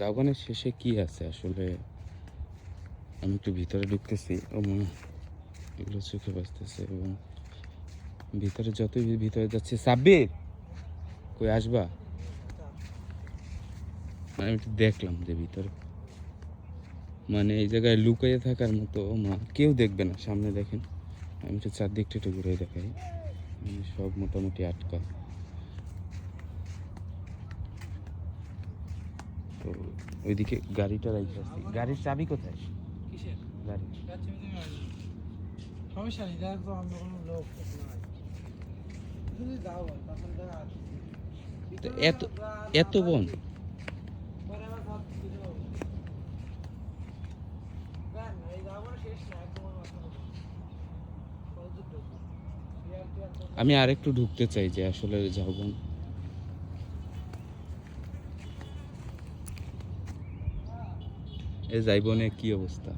জাগনের শেষে কি আছে? আসলে আমি একটু ভিতরে ঢুকতেছি। ও এগুলো চোখে বাঁচতেছে এবং ভিতরে যতই ভিতরে যাচ্ছে। সাব্বির, কই আসবা? মানে আমি একটু দেখলাম যে ভিতরে। মানে এই জায়গায় লুকিয়ে থাকার মতো মা, কেউ দেখবে না। সামনে দেখেন, আমি একটু চারদিকটা একটু ঘুরে দেখাই। সব মোটামুটি আটকা। তো ওইদিকে গাড়িটা রাখতে আসছি গাড়ির চাবি কোথায়? গাড়ি। আমি সমস্যা নেই দেখ কোনো লোক তো এত এত বন? আমি আরেকটু ঢুকতে চাই যে আসলে ঝাউবন এ যাইবনে কি অবস্থা?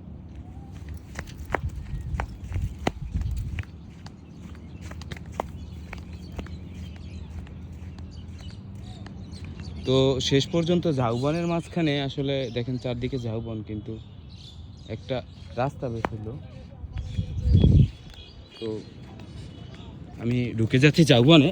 তো শেষ পর্যন্ত ঝাউবনের মাঝখানে আসলে দেখেন চারদিকে ঝাউবন, কিন্তু একটা রাস্তা বের হলো। তো আমি ঢুকে যাচ্ছি ঝাউবনে।